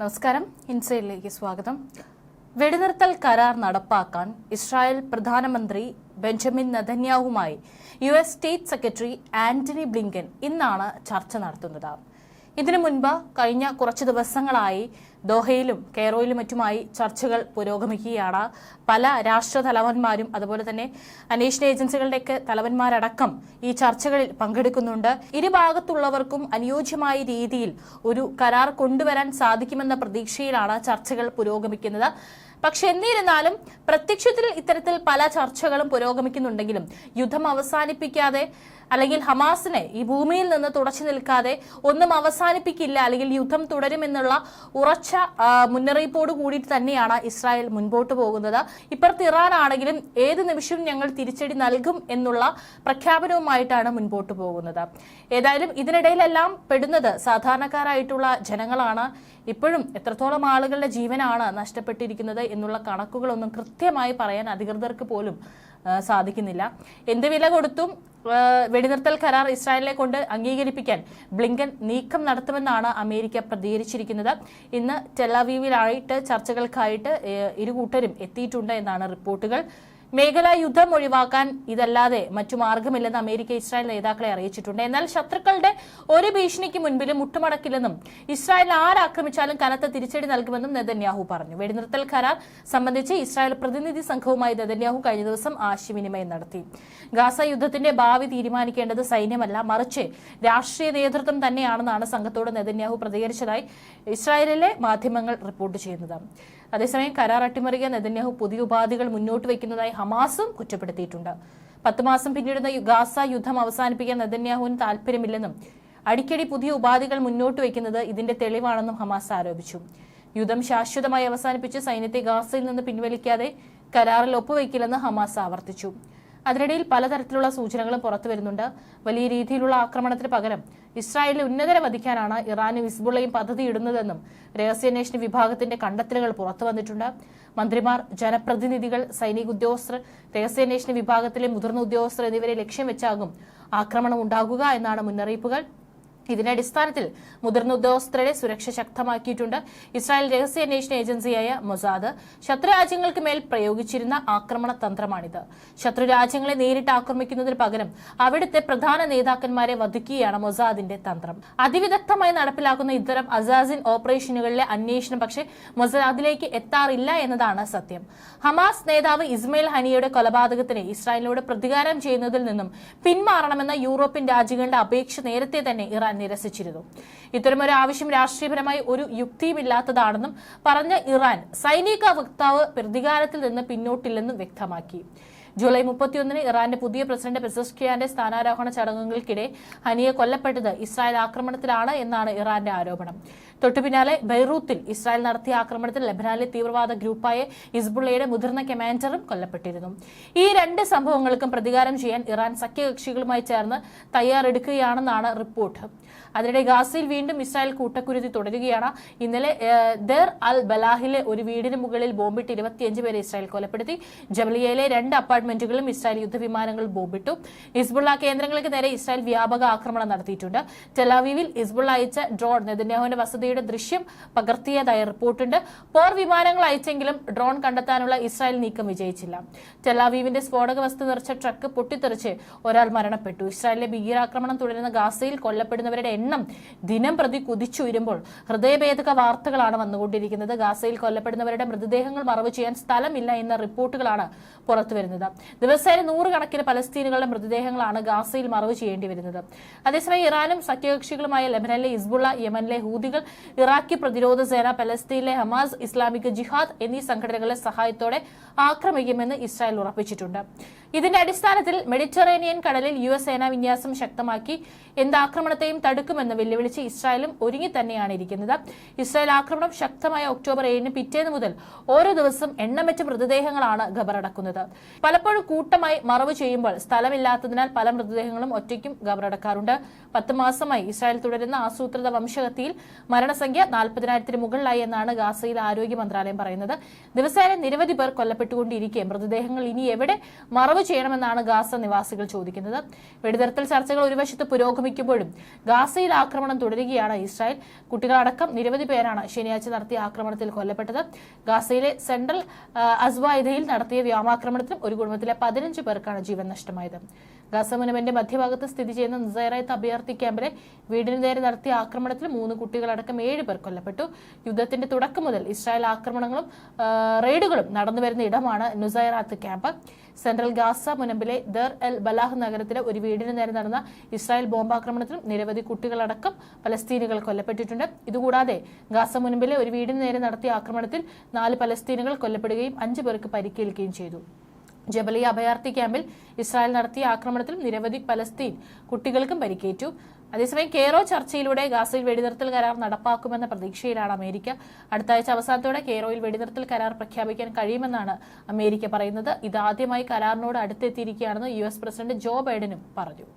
നമസ്കാരം. ഇൻസൈഡിലേക്ക് സ്വാഗതം. വെടിനിർത്തൽ കരാർ നടപ്പാക്കാൻ ഇസ്രായേൽ പ്രധാനമന്ത്രി Benjamin നെതന്യാഹുമായി U S state secretary Antony Blinken ഇന്നാണ് ചർച്ച നടത്തുന്നത്. ഇതിനു മുൻപ് കഴിഞ്ഞ കുറച്ച് ദിവസങ്ങളായി ദോഹയിലും കെയറോയിലും മറ്റുമായി ചർച്ചകൾ പുരോഗമിക്കുകയാണ്. പല രാഷ്ട്ര തലവന്മാരും അതുപോലെ തന്നെ അന്വേഷണ ഏജൻസികളുടെയൊക്കെ തലവന്മാരടക്കം ഈ ചർച്ചകളിൽ പങ്കെടുക്കുന്നുണ്ട്. ഇരുഭാഗത്തുള്ളവർക്കും അനുയോജ്യമായ രീതിയിൽ ഒരു കരാർ കൊണ്ടുവരാൻ സാധിക്കുമെന്ന പ്രതീക്ഷയിലാണ് ചർച്ചകൾ പുരോഗമിക്കുന്നത്. പക്ഷെ എന്നിരുന്നാലും പ്രത്യക്ഷത്തിൽ ഇത്തരത്തിൽ പല ചർച്ചകളും പുരോഗമിക്കുന്നുണ്ടെങ്കിലും യുദ്ധം അവസാനിപ്പിക്കാതെ അല്ലെങ്കിൽ ഹമാസിനെ ഈ ഭൂമിയിൽ നിന്ന് തുടച്ചു നിൽക്കാതെ ഒന്നും അവസാനിപ്പിക്കില്ല അല്ലെങ്കിൽ യുദ്ധം തുടരുമെന്നുള്ള ഉറച്ച മുന്നറിയിപ്പോട് കൂടിയിട്ട് തന്നെയാണ് ഇസ്രായേൽ മുൻപോട്ട് പോകുന്നത്. ഇപ്പുറത്ത് ഇറാൻ ആണെങ്കിലും ഏത് നിമിഷവും ഞങ്ങൾ തിരിച്ചടി നൽകും എന്നുള്ള പ്രഖ്യാപനവുമായിട്ടാണ് മുൻപോട്ട് പോകുന്നത്. ഏതായാലും ഇതിനിടയിലെല്ലാം പെടുന്നത് സാധാരണക്കാരായിട്ടുള്ള ജനങ്ങളാണ്. ഇപ്പോഴും എത്രത്തോളം ആളുകളുടെ ജീവനാണ് നഷ്ടപ്പെട്ടിരിക്കുന്നത് എന്നുള്ള കണക്കുകളൊന്നും കൃത്യമായി പറയാൻ അധികൃതർക്ക് പോലും സാധിക്കുന്നില്ല. എന്ത് വില കൊടുത്തും വെടിനിർത്തൽ കരാർ ഇസ്രായേലിനെ കൊണ്ട് അംഗീകരിപ്പിക്കാൻ ബ്ലിങ്കൻ നീക്കം നടത്തുമെന്നാണ് അമേരിക്ക പ്രതികരിച്ചിരിക്കുന്നത്. ഇന്ന് ടെലാവീവിലായിട്ട് ചർച്ചകൾക്കായിട്ട് ഇരു കൂട്ടരും എത്തിയിട്ടുണ്ട് എന്നാണ് റിപ്പോർട്ടുകൾ. മേഖലാ യുദ്ധം ഒഴിവാക്കാൻ ഇതല്ലാതെ മറ്റു മാർഗമില്ലെന്ന് അമേരിക്ക ഇസ്രായേൽ നേതാക്കളെ അറിയിച്ചിട്ടുണ്ട്. എന്നാൽ ശത്രുക്കളുടെ ഒരു ഭീഷണിക്ക് മുൻപിലും മുട്ടുമടക്കില്ലെന്നും ഇസ്രായേൽ ആരാക്രമിച്ചാലും കനത്ത തിരിച്ചടി നൽകുമെന്നും നെതന്യാഹു പറഞ്ഞു. വെടിനിർത്തൽ കരാർ സംബന്ധിച്ച് ഇസ്രായേൽ പ്രതിനിധി സംഘവുമായി നെതന്യാഹു കഴിഞ്ഞ ദിവസം ആശയവിനിമയം നടത്തി. ഗാസ യുദ്ധത്തിന്റെ ഭാവി തീരുമാനിക്കേണ്ടത് സൈന്യമല്ല മറിച്ച് രാഷ്ട്രീയ നേതൃത്വം തന്നെയാണെന്നാണ് സംഘത്തോട് നെതന്യാഹു പ്രതികരിച്ചതായി ഇസ്രായേലിലെ മാധ്യമങ്ങൾ റിപ്പോർട്ട് ചെയ്യുന്നത്. അതേസമയം കരാർ അട്ടിമറിക്കാൻ നെതന്യാഹു പുതിയ ഉപാധികൾ മുന്നോട്ട് വയ്ക്കുന്നതായി ഹമാസും കുറ്റപ്പെടുത്തിയിട്ടുണ്ട്. പത്ത് മാസം പിന്നിടുന്ന ഗാസ യുദ്ധം അവസാനിപ്പിക്കാൻ നെതന്യാഹുവിന് താല്പര്യമില്ലെന്നും അടിക്കടി പുതിയ ഉപാധികൾ മുന്നോട്ട് വയ്ക്കുന്നത് ഇതിന്റെ തെളിവാണെന്നും ഹമാസ് ആരോപിച്ചു. യുദ്ധം ശാശ്വതമായി അവസാനിപ്പിച്ച് സൈന്യത്തെ ഗാസയിൽ നിന്ന് പിൻവലിക്കാതെ കരാറിൽ ഒപ്പുവയ്ക്കില്ലെന്ന് ഹമാസ് ആവർത്തിച്ചു. അതിനിടയിൽ പലതരത്തിലുള്ള സൂചനകളും പുറത്തു വരുന്നുണ്ട്. വലിയ രീതിയിലുള്ള ആക്രമണത്തിന് പകരം ഇസ്രായേലിലെ ഉന്നതരെ വധിക്കാനാണ് ഇറാനും ഹിസ്ബുള്ളയും പദ്ധതിയിടുന്നതെന്നും രഹസ്യാന്വേഷണ വിഭാഗത്തിന്റെ കണ്ടെത്തലുകൾ പുറത്തു വന്നിട്ടുണ്ട്. മന്ത്രിമാർ ജനപ്രതിനിധികൾ സൈനിക ഉദ്യോഗസ്ഥർ രഹസ്യാന്വേഷണ വിഭാഗത്തിലെ മുതിർന്ന ഉദ്യോഗസ്ഥർ എന്നിവരെ ലക്ഷ്യം വെച്ചാകും ആക്രമണം ഉണ്ടാകുക എന്നാണ് മുന്നറിയിപ്പുകൾ. ഇതിന്റെ അടിസ്ഥാനത്തിൽ മുതിർന്ന ഉദ്യോഗസ്ഥരുടെ സുരക്ഷ ശക്തമാക്കിയിട്ടുണ്ട്. ഇസ്രായേൽ രഹസ്യാന്വേഷണ ഏജൻസിയായ മൊസാദ് ശത്രുരാജ്യങ്ങൾക്ക് മേൽ പ്രയോഗിച്ചിരുന്ന ആക്രമണ തന്ത്രമാണിത്. ശത്രുരാജ്യങ്ങളെ നേരിട്ട് ആക്രമിക്കുന്നതിന് പകരം അവിടുത്തെ പ്രധാന നേതാക്കന്മാരെ വധിക്കുകയാണ് മൊസാദിന്റെ തന്ത്രം. അതിവിദഗ്ധമായി നടപ്പിലാക്കുന്ന ഇത്തരം അസാസിൻ ഓപ്പറേഷനുകളിലെ അന്വേഷണം പക്ഷേ മൊസാദിലേക്ക് എത്താറില്ല എന്നതാണ് സത്യം. ഹമാസ് നേതാവ് ഇസ്മയിൽ ഹനിയുടെ കൊലപാതകത്തിന് ഇസ്രായേലിനോട് പ്രതികാരം ചെയ്യുന്നതിൽ നിന്നും പിന്മാറണമെന്ന യൂറോപ്യൻ രാജ്യങ്ങളുടെ അപേക്ഷ നേരത്തെ തന്നെ ഇറാൻ നിരസിച്ചിരുന്നു. ഇത്തരമൊരു ആവശ്യം രാഷ്ട്രീയപരമായി ഒരു യുക്തിയുമില്ലാത്തതാണെന്നും പറഞ്ഞ ഇറാൻ സൈനിക വക്താവ് പ്രതികാരത്തിൽ നിന്ന് പിന്നോട്ടില്ലെന്നും വ്യക്തമാക്കി. ജൂലൈ മുപ്പത്തിയൊന്നിന് ഇറാന്റെ പുതിയ പ്രസിഡന്റ് പെസസ്കിയാന്റെ സ്ഥാനാരോഹണ ചടങ്ങുകൾക്കിടെ ഹനിയെ കൊല്ലപ്പെട്ടത് ഇസ്രായേൽ ആക്രമണത്തിലാണ് എന്നാണ് ഇറാന്റെ ആരോപണം. തൊട്ടുപിന്നാലെ ബൈറൂത്തിൽ ഇസ്രായേൽ നടത്തിയ ആക്രമണത്തിൽ ലബനാനിലെ തീവ്രവാദ ഗ്രൂപ്പായ ഇസ്ബുള്ളയുടെ മുതിർന്ന കമാൻഡറും കൊല്ലപ്പെട്ടിരുന്നു. ഈ രണ്ട് സംഭവങ്ങൾക്കും പ്രതികാരം ചെയ്യാൻ ഇറാൻ സഖ്യകക്ഷികളുമായി ചേർന്ന് തയ്യാറെടുക്കുകയാണെന്നാണ് റിപ്പോർട്ട്. അതിനിടെ ഗാസയിൽ വീണ്ടും ഇസ്രായേൽ കൂട്ടക്കുരുതി തുടരുകയാണ്. ഇന്നലെ ദർ അൽ ബലാഹിലെ ഒരു വീടിന് മുകളിൽ ബോംബിട്ട് ഇരുപത്തിയഞ്ച് പേരെ ഇസ്രായേൽ കൊലപ്പെടുത്തി. ജബലിയയിലെ രണ്ട് അപ്പാർട്ട്മെന്റുകളും ഇസ്രായേൽ യുദ്ധവിമാനങ്ങൾ ബോംബിട്ടു. ഹിസ്ബുള്ള കേന്ദ്രങ്ങൾക്ക് നേരെ ഇസ്രായേൽ വ്യാപക ആക്രമണം നടത്തിയിട്ടുണ്ട്. ടെലാവീവിൽ ഹിസ്ബുള്ള അയച്ച ഡ്രോൺ നെതന്യാഹുവിന്റെ വസതിയുടെ ദൃശ്യം പകർത്തിയതായി റിപ്പോർട്ടുണ്ട്. പോർ വിമാനങ്ങൾ അയച്ചെങ്കിലും ഡ്രോൺ കണ്ടെത്താനുള്ള ഇസ്രായേൽ നീക്കം വിജയിച്ചില്ല. ടെലാവീവിന്റെ സ്ഫോടക വസ്തു നിറച്ച ട്രക്ക് പൊട്ടിത്തെറിച്ച് ഒരാൾ മരണപ്പെട്ടു. ഇസ്രായേലിലെ ഭീകരാക്രമണം തുടരുന്ന ഗാസയിൽ കൊല്ലപ്പെടുന്നവരുടെ എണ്ണം ദിനം പ്രതി കുതിച്ചുയരുമ്പോൾ ഹൃദയഭേദക വാർത്തകളാണ് വന്നുകൊണ്ടിരിക്കുന്നത്. ഗാസയിൽ കൊല്ലപ്പെടുന്നവരുടെ മൃതദേഹങ്ങൾ മറവ് ചെയ്യാൻ സ്ഥലമില്ല എന്ന റിപ്പോർട്ടുകളാണ് പുറത്തുവരുന്നത്. ദിവസേന നൂറുകണക്കിന് പലസ്തീനുകളുടെ മൃതദേഹങ്ങളാണ് ഗാസയിൽ മറവ് ചെയ്യേണ്ടി വരുന്നത്. അതേസമയം ഇറാനും സഖ്യകക്ഷികളുമായ ലെബനനിലെ ഇസ്ബുള്ള യമനിലെ ഹൂതികൾ ഇറാഖി പ്രതിരോധ സേന പലസ്തീനിലെ ഹമാസ് ഇസ്ലാമിക് ജിഹാദ് എന്നീ സംഘടനകളുടെ സഹായത്തോടെ ആക്രമിക്കുമെന്ന് ഇസ്രായേൽ ഉറപ്പിച്ചിട്ടുണ്ട്. ഇതിന്റെ അടിസ്ഥാനത്തിൽ മെഡിറ്ററേനിയൻ കടലിൽ യു എസ് സേനാ വിന്യാസം ശക്തമാക്കി എന്ത് ആക്രമണത്തെയും തടുക്കുമെന്ന് വെല്ലുവിളിച്ച് ഇസ്രായേലും ഒരുങ്ങി തന്നെയാണ് ഇരിക്കുന്നത്. ഇസ്രായേൽ ആക്രമണം ശക്തമായ ഒക്ടോബർ ഏഴിന് പിറ്റേന്ന് മുതൽ ഓരോ ദിവസം എണ്ണമറ്റ മൃതദേഹങ്ങളാണ് ഖബറടക്കുന്നത്. പല പലപ്പോഴും കൂട്ടമായി മറവ് ചെയ്യുമ്പോൾ സ്ഥലമില്ലാത്തതിനാൽ പല മൃതദേഹങ്ങളും ഒറ്റയ്ക്കും ഖബറടക്കാറുണ്ട് പത്ത് മാസമായി ഇസ്രായേൽ തുടരുന്ന ആസൂത്രിത വംശഹത്യയിൽ മരണസംഖ്യ നാൽപ്പതിനായിരത്തിന് മുകളിലായി എന്നാണ് ഗാസയിൽ ആരോഗ്യ മന്ത്രാലയം പറയുന്നത്. ദിവസേന നിരവധി പേർ കൊല്ലപ്പെട്ടുകൊണ്ടിരിക്കെ മൃതദേഹങ്ങൾ ഇനി എവിടെ മറവ് ചെയ്യണമെന്നാണ് ഗാസ നിവാസികൾ ചോദിക്കുന്നത്. വെടിനിർത്തൽ ചർച്ചകൾ ഒരു വശത്ത് പുരോഗമിക്കുമ്പോഴും ഗാസയിൽ ആക്രമണം തുടരുകയാണ് ഇസ്രായേൽ. കുട്ടികളടക്കം നിരവധി പേരാണ് ശനിയാഴ്ച നടത്തിയ ആക്രമണത്തിൽ കൊല്ലപ്പെട്ടത്. ഗാസയിലെ സെൻട്രൽ അസ്വായുധയിൽ നടത്തിയ വ്യോമാക്രമണത്തിലും ഒരു കുടുംബത്തിലെ പതിനഞ്ച് പേർക്കാണ് ജീവൻ നഷ്ടമായത്. ഗാസ മുനമ്പിന്റെ മധ്യഭാഗത്ത് സ്ഥിതി ചെയ്യുന്ന നിസൈറായത്ത് അഭയാർത്ഥി ക്യാമ്പിലെ വീടിന് നേരെ നടത്തിയ ആക്രമണത്തിൽ മൂന്ന് കുട്ടികളടക്കം ഏഴ് പേർ കൊല്ലപ്പെട്ടു. യുദ്ധത്തിന്റെ തുടക്കം മുതൽ ഇസ്രായേൽ ആക്രമണങ്ങളും റെയ്ഡുകളും നടന്നുവരുന്ന ഇടമാണ് നുസൈറാത്ത് ക്യാമ്പ്. സെൻട്രൽ ഗാസ മുനമ്പിലെ ദർ എൽ ബലാഹ് നഗരത്തിലെ ഒരു വീടിന് നേരെ നടന്ന ഇസ്രായേൽ ബോംബാക്രമണത്തിലും നിരവധി കുട്ടികളടക്കം പലസ്തീനുകൾ കൊല്ലപ്പെട്ടിട്ടുണ്ട്. ഇതുകൂടാതെ ഗാസ മുനമ്പിലെ ഒരു വീടിന് നേരെ നടത്തിയ ആക്രമണത്തിൽ നാല് പലസ്തീനുകൾ കൊല്ലപ്പെടുകയും അഞ്ചു പേർക്ക് പരിക്കേൽക്കുകയും ചെയ്തു. ജബലിയ അഭയാർത്ഥി ക്യാമ്പിൽ ഇസ്രായേൽ നടത്തിയ ആക്രമണത്തിൽ നിരവധി പലസ്തീൻ കുട്ടികൾക്കും പരിക്കേറ്റു. അതേസമയം കെയ്റോ ചർച്ചയിലൂടെ ഗാസയിൽ വെടിനിർത്തൽ കരാർ നടപ്പാക്കുമെന്ന പ്രതീക്ഷയിലാണ് അമേരിക്ക. അടുത്ത ആഴ്ച അവസാനത്തോടെ കെയ്റോയിൽ വെടിനിർത്തൽ കരാർ പ്രഖ്യാപിക്കാൻ കഴിയുമെന്നാണ് അമേരിക്ക പറയുന്നത്. ഇതാദ്യമായി കരാറിനോട് അടുത്തെത്തിയിരിക്കുകയാണെന്ന് യു പ്രസിഡന്റ് ജോ ബൈഡനും പറഞ്ഞു.